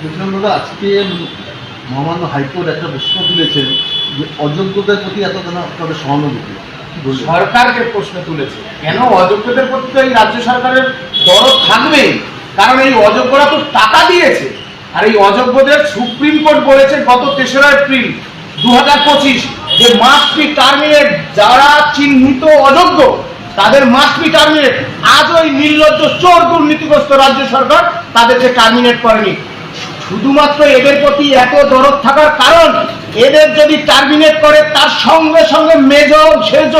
বলছিলাম দাদা, আজকে মহামান্য হাইকোর্ট একটা প্রশ্ন তুলেছেন যে অযোগ্যদের প্রতি এত তাদের সহানুভূতি? সরকারকে প্রশ্ন তুলেছে। কেন অযোগ্যদের প্রতি তো এই রাজ্য সরকারের দরদ থাকবেই কারণ এই অযোগ্যরা তো টাকা দিয়েছে। আর এই অযোগ্যদের সুপ্রিম কোর্ট বলেছে গত তেসরা এপ্রিল দু হাজার পঁচিশ যে মাস্ট টার্মিনেট যারা চিহ্নিত অযোগ্য, তাদের মাস্ট টার্মিনেট আজ ওই নির্লজ্জ চোর দুর্নীতিগ্রস্ত রাজ্য সরকার তাদেরকে টার্মিনেট করেনি। শুধুমাত্র এদের প্রতি এত দরদ থাকার কারণ, এদের যদি টার্মিনেট করে, তার সঙ্গে সঙ্গে মেজ, সেজ,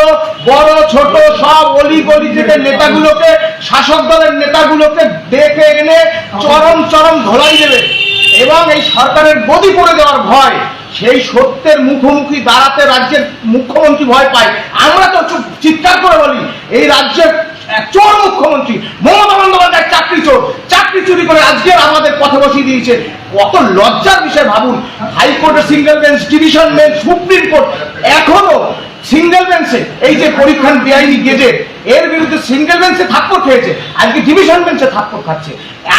বড়, ছোট, সব অলি গলি থেকে নেতাগুলোকে, শাসক দলের নেতাগুলোকে ডেকে এনে চরম চরম ধরাই দেবে। এবং এই সরকারের গদি করে দেওয়ার ভয়, সেই সত্যের মুখোমুখি দাঁড়াতে রাজ্যের মুখ্যমন্ত্রী ভয় পায়। আমরা তো চিৎকার করে বলি, এই রাজ্যের চোর মুখ্যমন্ত্রী, মমতা বন্দ্যোপাধ্যায় চাকরি চোর। চুরি করে আজকে আমাদের পথে বসিয়ে দিয়েছে। কত লজ্জার বিষয় ভাবুন। হাইকোর্টের single bench, division bench, supreme court. এখনও সিঙ্গেল বেঞ্চে এই যে পরীক্ষার বেআইনি গেজেট এর বিরুদ্ধে সিঙ্গেল বেঞ্চে থাপ্পড় খেয়েছে, আজকে ডিভিশন বেঞ্চে থাপ্পড় খাচ্ছে।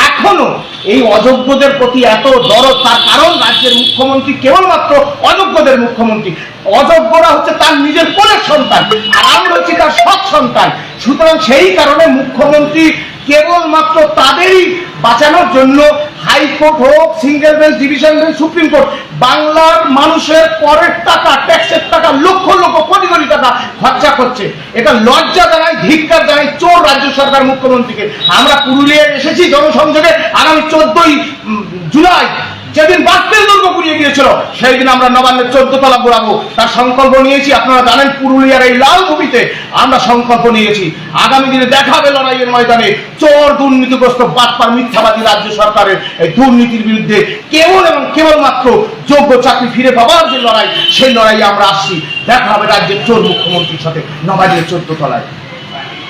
এখনও এই অযোগ্যদের প্রতি এত দরদ, তার কারণ রাজ্যের মুখ্যমন্ত্রী কেবলমাত্র অযোগ্যদের মুখ্যমন্ত্রী। অযোগ্যরা হচ্ছে তার নিজের কোলের সন্তান, আর আমরা হচ্ছি তার সৎ সন্তান। সুতরাং সেই কারণে মুখ্যমন্ত্রী কেবলমাত্র তাদেরই বাঁচানোর জন্য হাইকোর্ট হোক single bench division bench supreme court, বাংলার মানুষের পরের টাকা ট্যাক্সের টাকা, লক্ষ লক্ষ কোটি কোটি টাকা খরচা করছে। এটা লজ্জা জানায় ধিক্কার জানায় চোর রাজ্য সরকার মুখ্যমন্ত্রীকে। আমরা পুরুলিয়ায় এসেছি জনসংযোগে আগামী চোদ্দই জুলাই, যেদিন বাস্তের গিয়েছিল সেই দিন আমরা নবান্নের চোদ্দ তলা ঘোরাবো। তার সংকল্প নিয়েছি, আপনারা জানেন, পুরুলিয়ার এই লাল ভূমিতে আমরা সংকল্প নিয়েছি। আগামী দিনে দেখাবে লড়াইয়ের ময়দানে। চোর দুর্নীতিগ্রস্ত বাটপার মিথ্যাবাদী রাজ্য সরকারের এই দুর্নীতির বিরুদ্ধে কেবল এবং কেবলমাত্র যোগ্য চাকরি ফিরে পাওয়ার যে লড়াই, সেই লড়াইয়ে আমরা আসছি। দেখা হবে রাজ্যের চোর মুখ্যমন্ত্রীর সাথে নবান্নের চোদ্দ তলায়